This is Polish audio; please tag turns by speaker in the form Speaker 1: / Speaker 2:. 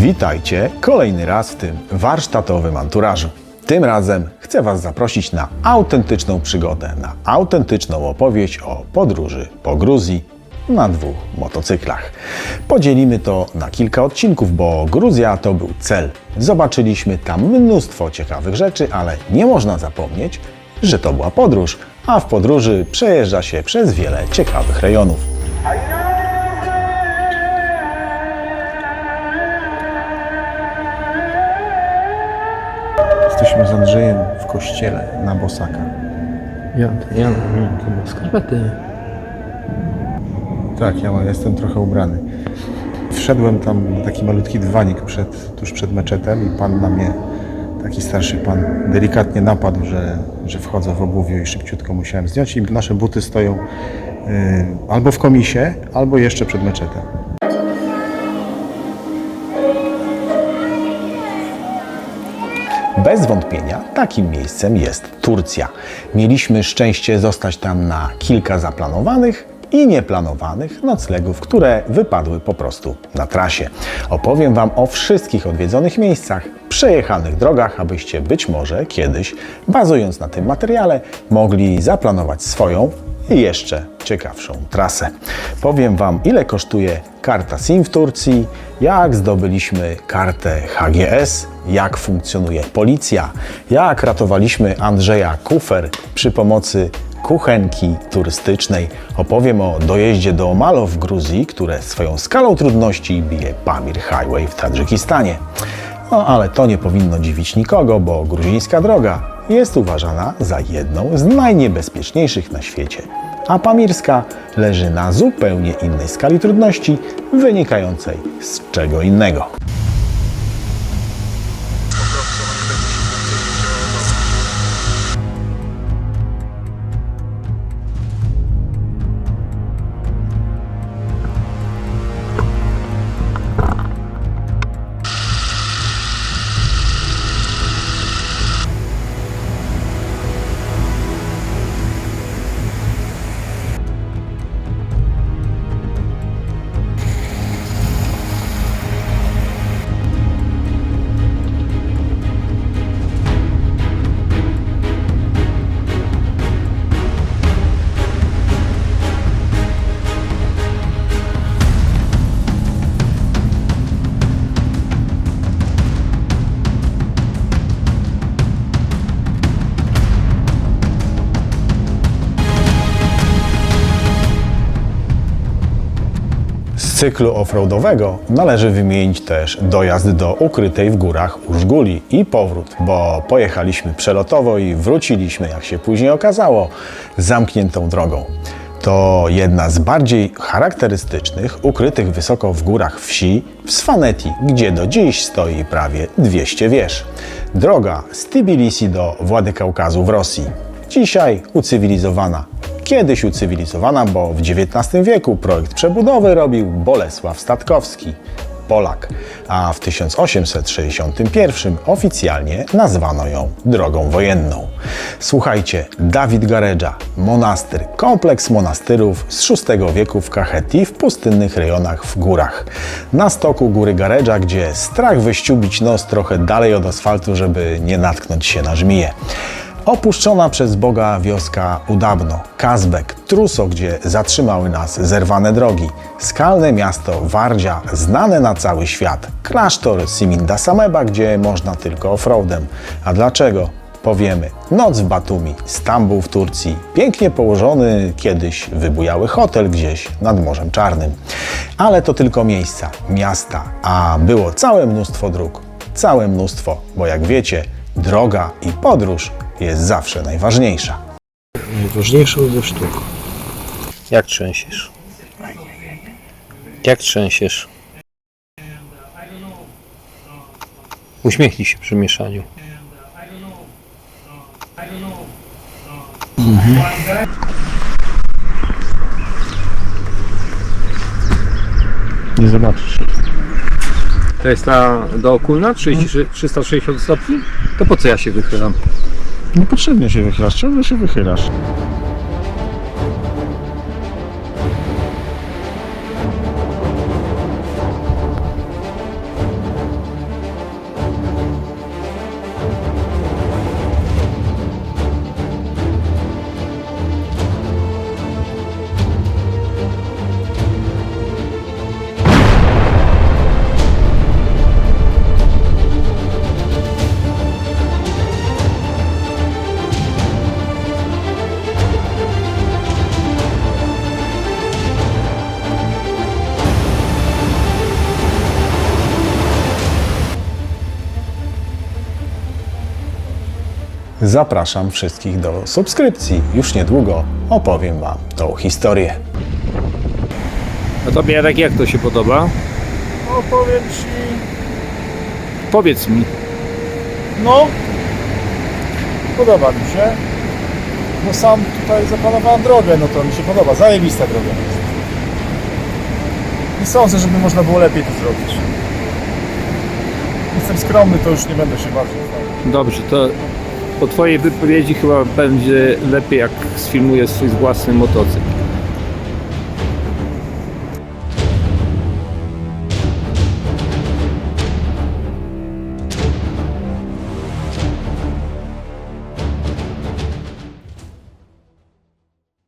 Speaker 1: Witajcie kolejny raz w tym warsztatowym anturażu. Tym razem chcę Was zaprosić na autentyczną przygodę, na autentyczną opowieść o podróży po Gruzji na dwóch motocyklach. Podzielimy to na kilka odcinków, bo Gruzja to był cel. Zobaczyliśmy tam mnóstwo ciekawych rzeczy, ale nie można zapomnieć, że to była podróż, a w podróży przejeżdża się przez wiele ciekawych rejonów. Jesteśmy z Andrzejem w kościele na Bosaka.
Speaker 2: Jan, Jan, Jan, to ma skarpety.
Speaker 1: Tak, ja jestem trochę ubrany. Wszedłem tam na taki malutki dywanik przed, tuż przed meczetem i pan na mnie, taki starszy pan, delikatnie napadł, że, że wchodzę w obuwiu i szybciutko musiałem zdjąć i nasze buty stoją y, albo w komisie, albo jeszcze przed meczetem. Bez wątpienia takim miejscem jest Turcja. Mieliśmy szczęście zostać tam na kilka zaplanowanych i nieplanowanych noclegów, które wypadły po prostu na trasie. Opowiem Wam o wszystkich odwiedzonych miejscach, przejechanych drogach, abyście być może kiedyś, bazując na tym materiale, mogli zaplanować swoją i jeszcze ciekawszą trasę. Powiem Wam, ile kosztuje karta SIM w Turcji, jak zdobyliśmy kartę HGS, jak funkcjonuje policja, jak ratowaliśmy Andrzeja Kufer przy pomocy kuchenki turystycznej. Opowiem o dojeździe do Omalo w Gruzji, które swoją skalą trudności bije Pamir Highway w Tadżykistanie. No ale to nie powinno dziwić nikogo, bo gruzińska droga jest uważana za jedną z najniebezpieczniejszych na świecie, a pamirska leży na zupełnie innej skali trudności, wynikającej z czego innego. Cyklu offroadowego należy wymienić też dojazd do ukrytej w górach Użguli i powrót, bo pojechaliśmy przelotowo i wróciliśmy, jak się później okazało, zamkniętą drogą. To jedna z bardziej charakterystycznych, ukrytych wysoko w górach wsi w Svaneti, gdzie do dziś stoi prawie 200 wież. Droga z Tbilisi do Władykaukazu w Rosji. Dzisiaj ucywilizowana Kiedyś ucywilizowana, bo w XIX wieku projekt przebudowy robił Bolesław Statkowski, Polak, a w 1861 oficjalnie nazwano ją drogą wojenną. Słuchajcie, Dawid Garedża, monastyr, kompleks monastyrów z VI wieku w Kacheti w pustynnych rejonach w górach. Na stoku góry Garedża, gdzie strach wyściubić nos trochę dalej od asfaltu, żeby nie natknąć się na żmiję. Opuszczona przez Boga wioska Udabno, Kazbek, Truso, gdzie zatrzymały nas zerwane drogi, skalne miasto Wardzia, znane na cały świat, klasztor Siminda Sameba, gdzie można tylko offroadem. A dlaczego? Powiemy. Noc w Batumi, Stambuł w Turcji, pięknie położony kiedyś wybujały hotel gdzieś nad Morzem Czarnym. Ale to tylko miejsca, miasta, a było całe mnóstwo dróg. Całe mnóstwo, bo jak wiecie, droga i podróż jest zawsze najważniejsza.
Speaker 2: Najważniejszą ze sztuk. Jak trzęsiesz? Jak trzęsiesz? Uśmiechnij się przy mieszaniu.
Speaker 1: Nie zobaczysz.
Speaker 2: To jest ta dookulna 30, 360 stopni? To po co ja się wychylam?
Speaker 1: Niepotrzebnie się wychylasz, ciągle się wychylasz.
Speaker 3: Zapraszam wszystkich do subskrypcji. Już niedługo opowiem Wam tą historię.
Speaker 2: A tobie Jarek jak to się podoba?
Speaker 1: No powiem Ci,
Speaker 2: Powiedz mi.
Speaker 1: no podoba mi się. No sam tutaj zaplanowałem drogę, no to mi się podoba, zajebista droga jest. Nie sądzę, żeby można było lepiej to zrobić. Jestem skromny, to już nie będę się bardziej chwalił.
Speaker 2: Dobrze, to po twojej wypowiedzi chyba będzie lepiej jak sfilmuję swój własny motocykl.